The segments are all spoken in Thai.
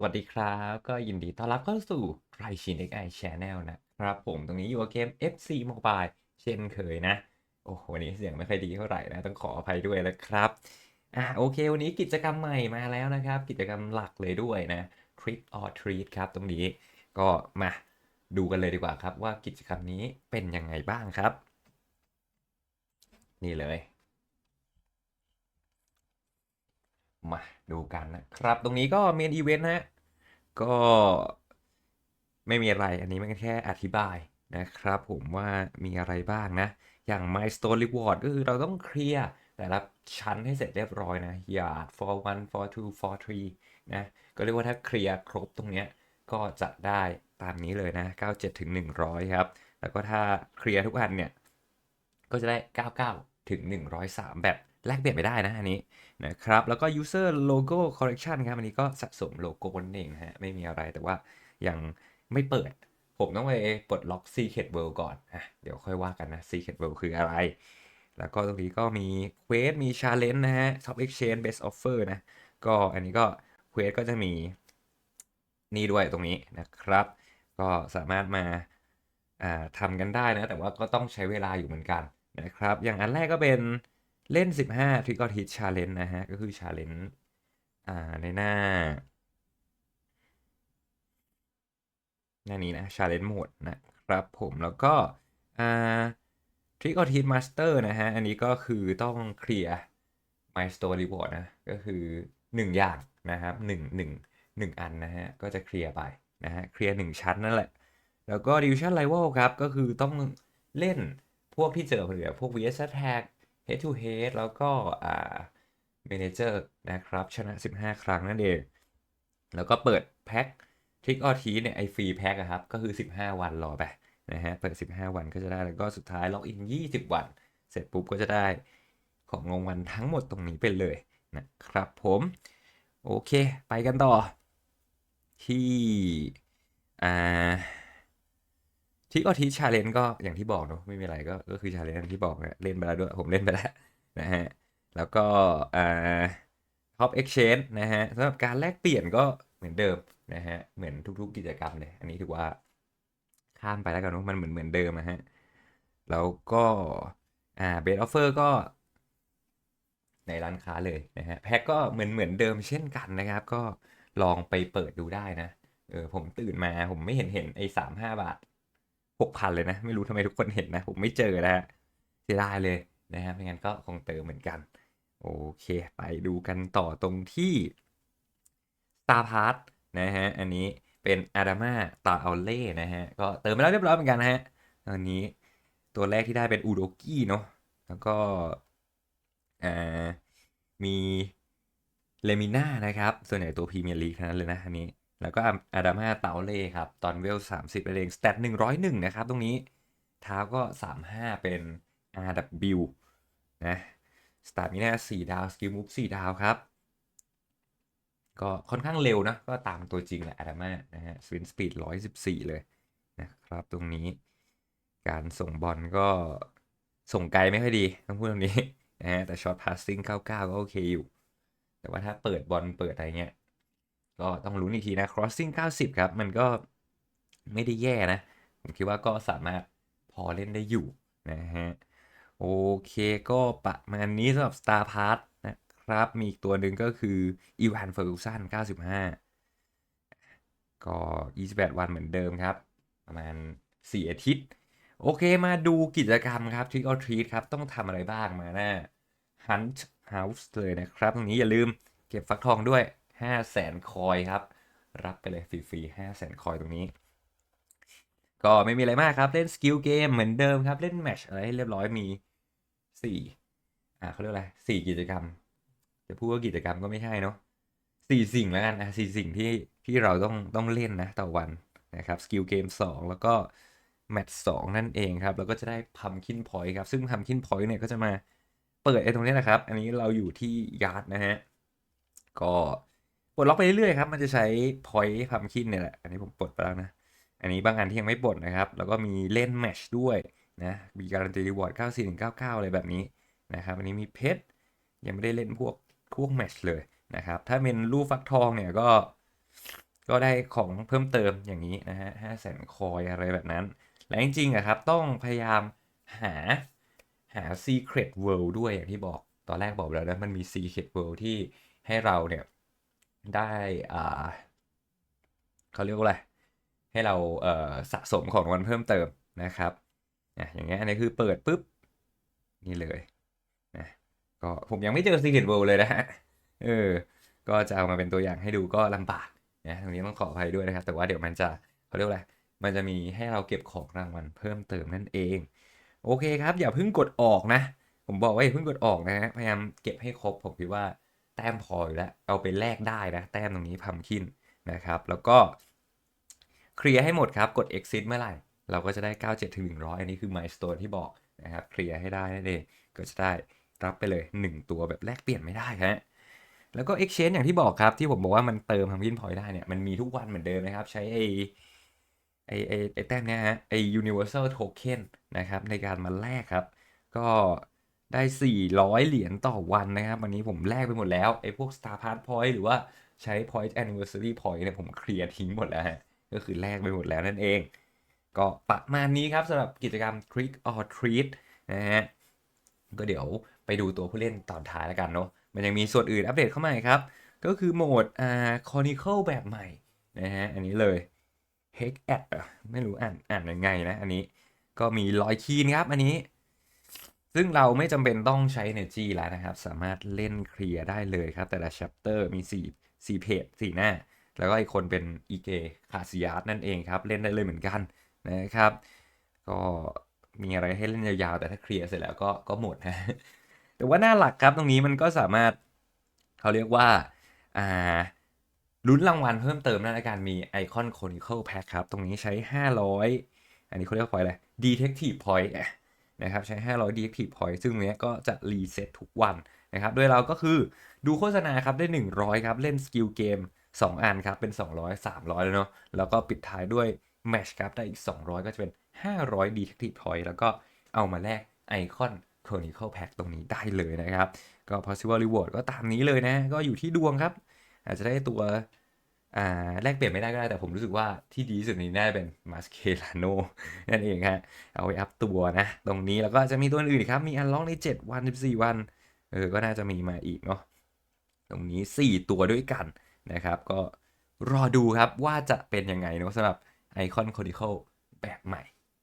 สวัสดีครับ ก็ยินดีต้อนรับเข้าสู่ไรชิน XI Channel นะครับผมตรงนี้อยู่กับเกม FC Mobile เช่นเคยนะ โอ้โหวันนี้เสียงไม่ค่อยดีเท่าไหร่นะ ต้องขออภัยด้วยนะครับอะโอเค วันนี้กิจกรรมใหม่มาแล้วนะครับ กิจกรรมหลักเลยด้วยนะ Trick or Treat ครับตรงนี้ก็มาดูกันเลยดีกว่าครับว่ากิจกรรมนี้เป็นยังไงบ้างครับ นี่เลย มาดูกันนะครับ ตรงนี้ก็เมนอีเวนต์นะก็ไม่มีอะไรอันนี้มันแค่อธิบายนะครับผมว่ามีอะไรบ้างนะ อย่าง milestone reward ก็คือเราต้องเคลียร์แต่ละชั้นให้เสร็จเรียบร้อยนะ yard for one for two for three นะ ก็เรียกว่าถ้าเคลียร์ครบตรงเนี้ยก็จะได้ตามนี้เลยนะ 97 ถึง 100 ครับ แล้วก็ถ้าเคลียร์ทุกอันเนี่ย ก็จะได้ 99 ถึง 103 แบบ แลกเปลี่ยนไปได้นะอันนี้นะครับ แล้วก็ user logo correction ครับ อันนี้ก็สะสมโลโก้นั่นเองฮะ ไม่มีอะไรแต่ว่ายังไม่เปิด ผมต้องไปปลดล็อก Secret World ก่อนอะเดี๋ยวค่อยว่ากันนะ Secret World คืออะไร แล้วก็ตรงนี้ก็มี Quest มี Challenge นะฮะ Top Exchange Best Offer นะ ก็อันนี้ก็ Quest ก็จะมีนี่ด้วยตรงนี้นะครับ ก็สามารถมาอ่าทำกันได้นะ แต่ว่าก็ต้องใช้เวลาอยู่เหมือนกันนะครับ อย่างอันแรกก็เป็น เล่น 15 Trick or Treat Challenge นะฮะ ก็คือ Challenge อ่าในหน้า หน้านี้นะ Challenge Mode นะครับผมแล้วก็อ่า Trick or Treat Master นะฮะ อันนี้ก็คือต้องเคลียร์ Milestone Reward นะ ก็คือ 1 อย่างนะครับ1 1 1 อันนะฮะ ก็จะเคลียร์ไปนะฮะ เคลียร์ 1 ชั้นนั่นแหละ แล้วก็ Division Rival ครับ ก็คือต้องเล่นพวกที่เจอเหลือพวก VS Attack Head to Head แล้วก็อ่า Manager นะครับ ชนะ 15 ครั้งนั่นเอง แล้วก็เปิดแพ็ค Trick or Treat เนี่ยไอฟรีแพ็คอะครับ ก็คือ 15 วันรอไปนะฮะ เปิด 15 วันก็จะได้ แล้วก็สุดท้ายล็อกอิน 20 วัน เสร็จปุ๊บก็จะได้ของรางวัลทั้งหมดตรงนี้ไปเลยนะครับผม โอเค ไปกันต่อที่อ่า ทิกอทีชาเลนก็อย่างที่บอกเนอะไม่มีอะไรก็ก็คือชาเลนอย่างที่บอกนะเล่นไปแล้วด้วยผมเล่นไปแล้วนะฮะแล้วก็อ่า Top Exchange นะฮะสำหรับการแลกเปลี่ยนก็เหมือนเดิมนะฮะเหมือนทุกๆกิจกรรมเลยอันนี้ถือว่าข้ามไปแล้วกันเนอะมันเหมือนเหมือนเดิมนะฮะแล้วก็อ่าเบสออฟเฟอร์ก็ในร้านค้าเลยนะฮะแพ็กก็เหมือนเหมือนเดิมเช่นกันนะครับ ก็ลองไปเปิดดูได้นะเออผมตื่นมาผมไม่เห็นเห็นไอ้สามห้าบาท หกพันเลยนะ ไม่รู้ทำไมทุกคนเห็นนะ ผมไม่เจอนะฮะเสียดายเลยนะฮะไม่งั้นก็คงเติมเหมือนกัน โอเค ไปดูกันต่อตรงที่ Star p a r t นะฮะ อันนี้เป็นอาดามาตาเอาเล่นะฮะ ก็เติมไปแล้วเรียบร้อยเหมือนกันนะฮะอันนี้ตัวแรกที่ได้เป็นอูโดกี้เนาะแล้วก็อ่ามีเลมิน่านะครับ ส่วนใหญ่ตัวพรีเมียร์ลีกทั้งนั้นเลยนะอันนี้ แล้วก็อาดามาเตาเล่ครับ ตอนเวล 30เองสเตต101 นะครับ ตรงนี้เท้าก็ 35 เป็น RW นะสตาร์มิน่า4ดาว สกิลมูฟ4ดาวครับ ก็ค่อนข้างเร็วนะ ก็ตามตัวจริงแหละอาดามานะฮะสวินสปีด 114 เลยนะครับตรงนี้ การส่งบอลก็ส่งไกลไม่ค่อยดีต้องพูดตรงนี้นะฮะแต่ช็อตพาสซิ่ง99 ก็โอเคอยู่ แต่ว่าถ้าเปิดบอลเปิดอะไรเงี้ย ก็ต้องลุ้นอีกทีนะ crossing 90 ครับ มันก็ไม่ได้แย่นะ ผมคิดว่าก็สามารถพอเล่นได้อยู่นะฮะ โอเคก็ประมาณนี้สำหรับ Star p a r t นะครับ มีอีกตัวหนึ่งก็คืออีวานเฟอร์กูสัน95 ก็ 28 วันเหมือนเดิมครับ ประมาณ 4 อาทิตย์ โอเคมาดูกิจกรรมครับ Trick or Treat ครับ ต้องทำอะไรบ้างมาหน้า Hunt House เลยนะครับ ตรงนี้อย่าลืมเก็บฟักทองด้วย 5 0 0แสนคอยครับ รับไปเลยฟรีๆ5 0 0แสนคอยตรงนี้ ก็ไม่มีอะไรมากครับ เล่นสกิลเกมเหมือนเดิมครับ เล่นแมชอะไรให้เรียบร้อยมี4อ่าเขาเรียกอะไร4กิจกรรม จะพูดว่ากิจกรรมก็ไม่ใช่เนาะสี่สิ่งแล้วกันนะสี่สิ่งที่ที่เราต้องต้องเล่นนะต่อวันนะครับสกิลเกม2แล้วก็แมตช์2นั่นเองครับ แล้วก็จะได้พัมคินพอยต์ครับ ซึ่งพัมคินพอยต์เนี่ยก็จะมาเปิดไอ้ตรงนี้นะครับ อันนี้เราอยู่ที่ยาร์ดนะฮะ ก็ ปลดล็อกไปเรื่อยๆครับมันจะใช้พอยต์พัมคินเนี่ยแหละ อันนี้ผมปลดไปแล้วนะ อันนี้บางอันที่ยังไม่ปลดนะครับ แล้วก็มีเล่นแมชด้วยนะมีการันตีรีวอร์ด94ถึง99 อะไรแบบนี้นะครับอันนี้มีเพชรยังไม่ได้เล่นพวกพวกแมชเลยนะครับ ถ้าเป็นรูปฟักทองเนี่ยก็ก็ได้ของเพิ่มเติมอย่างนี้นะฮะห้าแสนคอยอะไรแบบนั้น และจริงๆอะครับต้องพยายามหาหา Secret World ด้วยอย่างที่บอก ตอนแรกบอกแล้วนะมันมี Secret World ที่ให้เราเนี่ย ได้อ่าเขาเรียกว่าอะไร ให้เราเอ่อสะสมของรางวัลเพิ่มเติมนะครับอะอย่างเงี้ยอันนี้คือเปิดปุ๊บ นี่เลยนะก็ผมยังไม่เจอ Secret World เลยนะฮะเออ ก็จะเอามาเป็นตัวอย่างให้ดูก็ลำบากนะตรงนี้ต้องขออภัยด้วยนะครับ แต่ว่าเดี๋ยวมันจะเขาเรียกว่าอะไรมันจะมีให้เราเก็บของรางวัลเพิ่มเติมนั่นเอง โอเคครับ อย่าเพิ่งกดออกนะ ผมบอกว่าอย่าเพิ่งกดออกนะฮะพยายามเก็บให้ครบผมคิดว่า แต้มพออยู่แล้ว เอาไปแลกได้นะ แต้มตรงนี้พัมคินนะครับ แล้วก็เคลียร์ให้หมดครับ กด exit เมื่อไหร่ เราก็จะได้ 97ถึง100 อันนี้คือ milestone ที่บอกนะครับ เคลียร์ให้ได้นั่นเองก็จะได้รับไปเลย 1 ตัวแบบแลกเปลี่ยนไม่ได้ฮะแล้วก็ exchange อย่างที่บอกครับ ที่ผมบอกว่ามันเติมพัมคินพอยได้เนี่ย มันมีทุกวันเหมือนเดิมนะครับ ใช้ไอไอไอไอแต้มเนี้ยฮะไอ universal token นะครับในการมาแลกครับ ก็ ได้ 400 เหรียญต่อวันนะครับ วันนี้ผมแลกไปหมดแล้วไอ้พวก Star Pass Point หรือว่าใช้ Point Anniversary Point เนี่ยผมเคลียร์ทิ้งหมดแล้วฮะก็คือแลกไปหมดแล้วนั่นเอง ก็ประมาณนี้ครับสำหรับกิจกรรม Trick or Treat นะฮะก็เดี๋ยวไปดูตัวผู้เล่นตอนท้ายแล้วกันเนาะมันยังมีส่วนอื่นอัปเดตเข้ามาอีกครับ ก็คือโหมดอ่า Chronicle แบบใหม่นะฮะอันนี้เลย Hex at อะไม่รู้อ่านอ่านยังไงนะ อันนี้ก็มีรอยคีนครับ อันนี้ ซึ่งเราไม่จำเป็นต้องใช้ Energy แล้วนะครับ สามารถเล่นเคลียร์ได้เลยครับ แต่ละ chapter มี 4 4เพจ4หน้า แล้วก็อีกคนเป็นอีเกคาซิยาสนั่นเองครับ เล่นได้เลยเหมือนกันนะครับ ก็มีอะไรให้เล่นยาวๆ แต่ถ้าเคลียร์เสร็จแล้วก็ก็หมดนะแต่ว่าหน้าหลักครับตรงนี้มันก็สามารถเขาเรียกว่าอ่าลุ้นรางวัลเพิ่มเติมนะในละการมีไอคอนโคนิเคิลแพ็คครับ ตรงนี้ใช้ 500 อันนี้เขาเรียกว่า point อะไร Detective Point นะครับใช้ 500 Detective Point ซึ่งเนี้ยก็จะรีเซ็ตทุกวันนะครับโดยเราก็คือดูโฆษณาครับได้ 100 ครับ เล่นสกิลเกม 2 อันครับ เป็น 200 300 แล้วเนาะแล้วก็ปิดท้ายด้วยแมชครับ ได้อีก 200 ก็จะเป็น 500 Detective Point แล้วก็เอามาแลกไอคอน Chronicle Pack ตรงนี้ได้เลยนะครับ ก็ possible reward ก็ตามนี้เลยนะ ก็อยู่ที่ดวงครับ อาจจะได้ตัว อ่าแลกเปลี่ยนไม่ได้ก็ได้แต่ผมรู้สึกว่าที่ดีสุดนี้น่าจะเป็น Mascherano นั่นเองฮะเอาไว้อัพตัวนะ ตรงนี้แล้วก็จะมีตัวอื่นอีกครับ มีอันล็อกใน 7 วัน 14 วันเออก็น่าจะมีมาอีกเนาะตรงนี้ 4 ตัวด้วยกันนะครับ ก็รอดูครับว่าจะเป็นยังไงเนาะสำหรับ Icon Chronicle แบบใหม่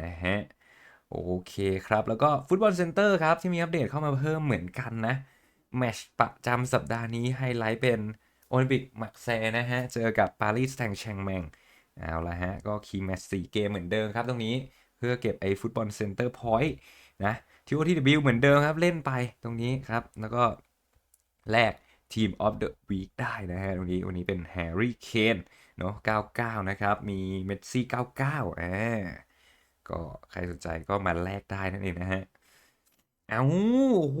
นะฮะโอเคครับ แล้วก็ฟุตบอลเซ็นเตอร์ครับ ที่มีอัปเดตเข้ามาเพิ่มเหมือนกันนะแมชประจำสัปดาห์นี้ไฮไลท์เป็น โอลิมปิกมักแซนะฮะ เจอกับปารีสแซงต์แชงแมงเอาละฮะ ก็คีแมตช์4เกมเหมือนเดิมครับตรงนี้เพื่อเก็บไอ้ฟุตบอลเซ็นเตอร์พอยต์นะทีโอทีวเหมือนเดิมครับเล่นไปตรงนี้ครับ แล้วก็แลกทีมออฟเดอะวีคได้นะฮะ ตรงนี้วันนี้เป็นแฮร์รี่เคนเนาะ99 นะครับ มีเมสซี่ 99อ่าก็ใครสนใจก็มาแลกได้นั่นเองนะฮะ เอาโอ้โห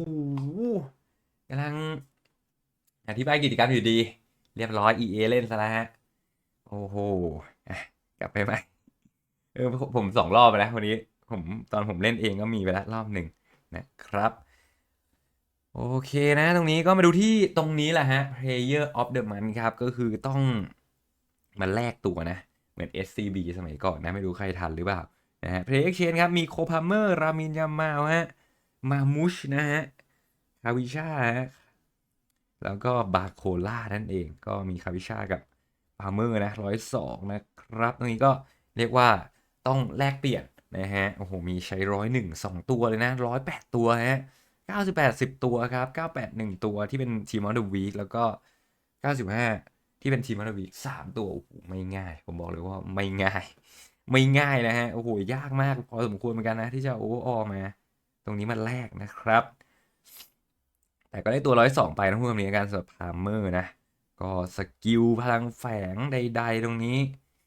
กำลัง อธิบายกิจกรรมอยู่ดี เรียบร้อย EA เล่นซะแล้วฮะ โอ้โหกลับไปไหมเออผมสองรอบไปแล้ววันนี้ ผมตอนผมเล่นเองก็มีไปแล้วรอบหนึ่งนะครับ โอเคนะตรงนี้ก็มาดูที่ตรงนี้แหละฮะ Player of the Month ครับ ก็คือต้องมาแลกตัวนะ เหมือน SCB สมัยก่อนนะ ไม่รู้ใครทันหรือเปล่านะฮะ Play Exchange ครับ มีโคพาเมอร์ รามินยามาลฮะ มามุชนะฮะ คาวิชาฮะ แล้วก็บาโคล่านั่นเองก็มีคาวิชากับพาเมอร์นะร้อยสองนะครับ ตรงนี้ก็เรียกว่าต้องแลกเปลี่ยนนะฮะ โอ้โห มีใช้ร้อยหนึ่งสองตัวเลยนะร้อยแปดตัวฮะเก้าสิบแปดสิบตัวครับเก้าแปดหนึ่งตัวที่เป็นทีมออเดอะวีคแล้วก็เก้าสิบห้าที่เป็นทีมออเดอะวีคสามตัว โอ้โห ไม่ง่าย ผมบอกเลยว่าไม่ง่าย ไม่ง่ายนะฮะ โอ้โห ยากมากพอสมควรเหมือนกันนะ ที่จะโอเวอร์ออมา ตรงนี้มันแรกนะครับ แต่ก็ได้ตัวร้อยสองไปนะพูดแบบนี้กันสำหรับพาร์เมอร์นะ ก็สกิลพลังแฝงใด ๆ ตรงนี้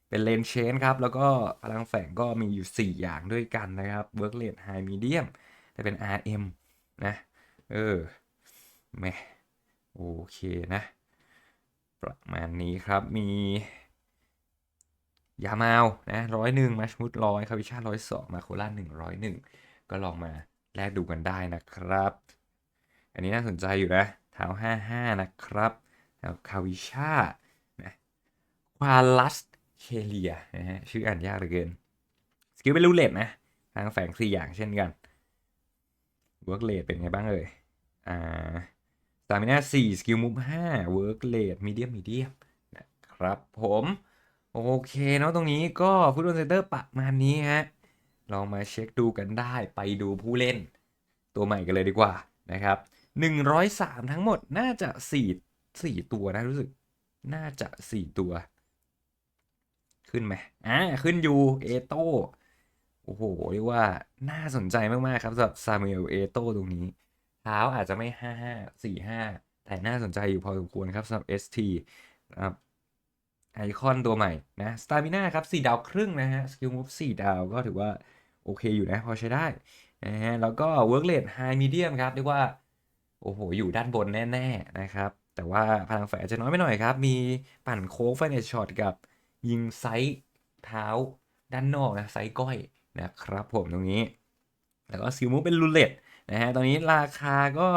เป็นเลนเชนครับ แล้วก็พลังแฝงก็มีอยู่ 4 อย่างด้วยกันนะครับเวิร์กเลดไฮมีเดียมแต่เป็น RM นะ เออแมโอเคนะ ประมาณนี้ครับมี ยามาลนะร้อยหนึ่งมาชมุดร้อยคาวิชาร้อยสองมาโคล่าหนึ่งร้อยหนึ่งก็ลองมาแลกดูกันได้นะครับ อันนี้น่าสนใจอยู่นะเท้าห้าห้านะครับแล้วคาวิชานะควาลัสเคเลียนะฮะชื่ออ่านยากเหลือเกิน สกิลเป็นรูเลตนะ ทางแฝงสี่อย่างเช่นกันเวิร์กเลดเป็นไงบ้างเอ่ยอ่าสตามิน่าสี่สกิลมุฟห้าเวิร์กเลดมีเดียมมีเดียมนะครับผมโอเคเนาะตรงนี้ก็ฟุตบอลเซนเตอร์ประมาณนี้ฮะลองมาเช็คดูกันได้ไปดูผู้เล่นตัวใหม่กันเลยดีกว่านะครับ 103ทั้งหมดน่าจะ4 4ตัวนะรู้สึก น่าจะ4ตัว ขึ้นไหมอ่าขึ้นอยู่เอโต้โอ้โหเรียกว่าน่าสนใจมาก ๆ ครับสำหรับซามูเอลเอโต้ตรงนี้เท้าอาจจะไม่55 45แต่น่าสนใจอยู่พอสมควรครับสำหรับ ST นะครับไอคอนตัวใหม่นะสตามิน่าครับ4ดาวครึ่งนะฮะสกิลมูฟ4ดาวก็ถือว่า โอเคอยู่นะ พอใช้ได้นะฮะแล้วก็เวิร์กเลดไฮมีเดียมครับ เรียกว่า โอ้โห อยู่ด้านบนแน่ ๆ นะครับ แต่ว่าพลังแฝงจะน้อยไปหน่อยครับ มีปั่นโค้งไฟเนชช็อตกับยิงไซส์เท้าด้านนอกนะไซส์ก้อยนะครับผมตรงนี้ แล้วก็ซิลมูเป็นรูเลตนะฮะ ตอนนี้ราคาก็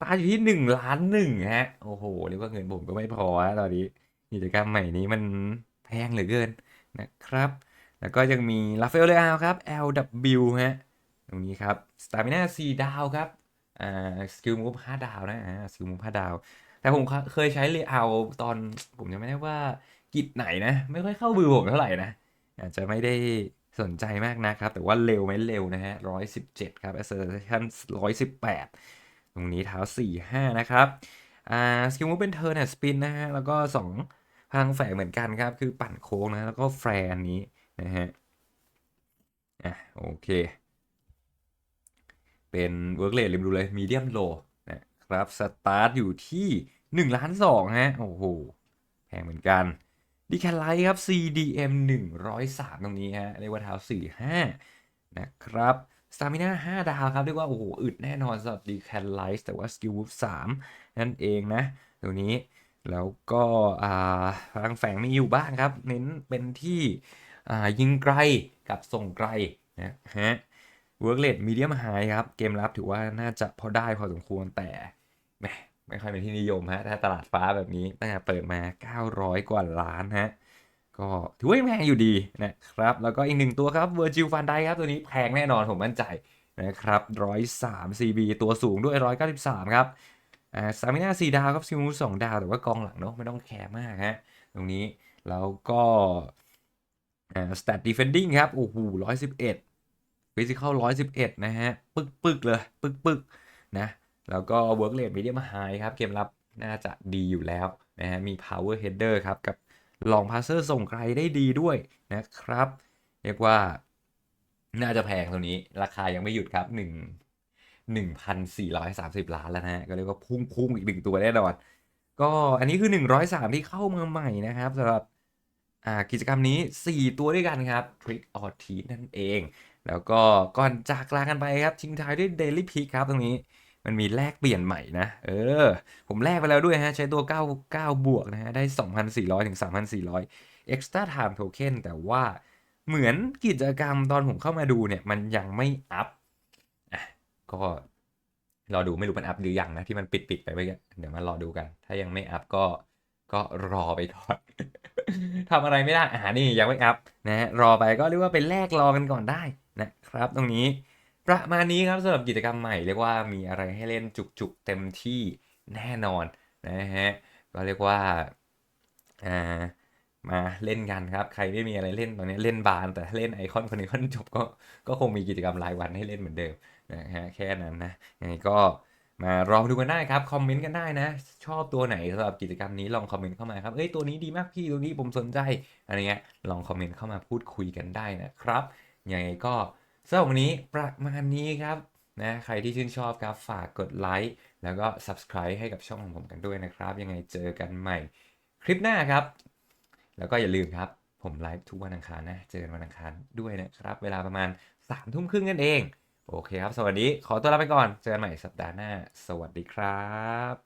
ตาอยู่ที่หนึ่งล้านหนึ่งฮะ โอ้โห เรียกว่าเงินผมก็ไม่พอฮะตอนนี้กิจกรรมใหม่นี้มันแพงเหลือเกินนะครับ แล้วก็ยังมีลาเฟลเลอาครับ LW ฮะ ตรงนี้ครับสตามิน่า4ดาวครับ อ่าสกิลมูฟ5ดาวนะอ่าสกิลมูฟ5ดาว แต่ผมเคยใช้เลเยอร์ตอนผมยังไม่ได้ว่ากิจไหนนะ ไม่ค่อยเข้ามือผมเท่าไหร่นะอาจจะไม่ได้สนใจมากนะครับ แต่ว่าเร็วไหมเร็วนะฮะ117ครับ acceleration 118ตรงนี้เท้า45นะครับอ่าสกิลมูฟเป็นเทอร์เนสปินนะฮะ แล้วก็2พลังแฝงเหมือนกันครับ คือปั่นโค้งนะ แล้วก็แฟร์อันนี้นะฮะอะโอเค เป็นเวิร์กเลทริมดูเลยมีเดียมโลนะครับสตาร์ทอยู่ที่1ล้าน2ฮะโอ้โหแพงเหมือนกันดีแคลไลท์ครับ CDM 103 ตรงนี้ฮะเรียกว่าเท้า45 นะครับสตามิน่า5ดาวครับ เรียกว่าโอ้โหอึดแน่นอนสำหรับดีแคลไลท์แต่ว่าสกิลวูฟ3นั่นเองนะตรงนี้แล้วก็อ่าพลังแฝงมีอยู่บ้างครับ เน้นเป็นที่อ่ายิงไกลกับส่งไกลนะฮะ เวิร์กเลดมีเดียมไฮครับ เกมรับถือว่าน่าจะพอได้พอสมควรแต่แหมไม่ค่อยเป็นที่นิยมฮะ ถ้าตลาดฟ้าแบบนี้ตั้งแต่เปิดมา 900 กว่าล้านฮะ ก็ถือว่าแพงอยู่ดีนะครับ แล้วก็อีกหนึ่งตัวครับเวอร์จิลฟันไดครับตัวนี้แพงแน่นอนผมมั่นใจนะครับ103 CB ตัวสูงด้วย 193 ครับอ่าสามิน่า4ดาวครับซิมูส2ดาว แต่ว่ากองหลังเนาะไม่ต้องแคร์มากฮะตรงนี้แล้วก็อ่าสแตทดีเฟนดิ้งครับโอ้โห111 ฟิสิกอล111นะฮะ ปึกปึกเลย ปึกปึกนะ แล้วก็ work rate medium high ครับ เกมรับน่าจะดีอยู่แล้วนะฮะ มี power header ครับ กับ long passer ส่งไกลได้ดีด้วยนะครับ เรียกว่าน่าจะแพงตัวนี้ ราคายังไม่หยุดครับ 1 1,430 ล้านแล้วนะฮะ ก็เรียกว่าพุ่งพุ่งอีกหนึ่งตัวแน่นอน ก็อันนี้คือ 103 ที่เข้ามาใหม่นะครับสำหรับอ่ากิจกรรมนี้ 4 ตัวด้วยกันครับ Trick or Treat นั่นเอง แล้วก็ก่อนจากลากันไปครับทิ้งท้ายด้วย Daily Pick ครับตรงนี้มันมีแลกเปลี่ยนใหม่นะ เออ ผมแลกไปแล้วด้วยฮะ ใช้ตัว 9 9 บวกนะฮะ ได้ 2,400 ถึง 3,400 Extra Time Token แต่ว่าเหมือนกิจกรรมตอนผมเข้ามาดูเนี่ย มันยังไม่อัพอะก็รอดูไม่รู้มันอัพหรือยังนะ ที่มันปิดปิดไปเมื่อกี้เดี๋ยวมารอดูกัน ถ้ายังไม่อัพก็ก็รอไปก่อนทำอะไรไม่ได้อ่านี่ยังไม่อัพนะฮะรอไปก็เรียกว่าเป็นแลกรอกันก่อนได้ นะครับ ตรงนี้ประมาณนี้ครับสำหรับกิจกรรมใหม่เรียกว่ามีอะไรให้เล่นจุกๆเต็มที่แน่นอนนะฮะก็เรียกว่าอ่ามาเล่นกันครับ ใครไม่มีอะไรเล่นตอนนี้เล่นบาน แต่เล่นไอคอนคนนี้คอนจบก็ก็คงมีกิจกรรมรายวันให้เล่นเหมือนเดิมนะฮะแค่นั้นนะยังไงก็มาลองดูกันได้ครับ คอมเมนต์กันได้นะ ชอบตัวไหนสำหรับกิจกรรมนี้ลองคอมเมนต์เข้ามาครับเอ้ยตัวนี้ดีมากพี่ตัวนี้ผมสนใจอะไรเงี้ยลองคอมเมนต์เข้ามาพูดคุยกันได้นะครับ ยังไงก็สำหรับวันนี้ประมาณนี้ครับนะใครที่ชื่นชอบครับฝากกดไลค์แล้วก็ subscribe ให้กับช่องของผมกันด้วยนะครับ ยังไงเจอกันใหม่คลิปหน้าครับ แล้วก็อย่าลืมครับ ผมไลฟ์ทุกวันอังคารนะ เจอกันวันอังคารด้วยนะครับ เวลาประมาณ3ามทุ่มครึ่งนั่นเอง โอเคครับ สวัสดี ขอตัวลาไปก่อน เจอกันใหม่สัปดาห์หน้า สวัสดีครับ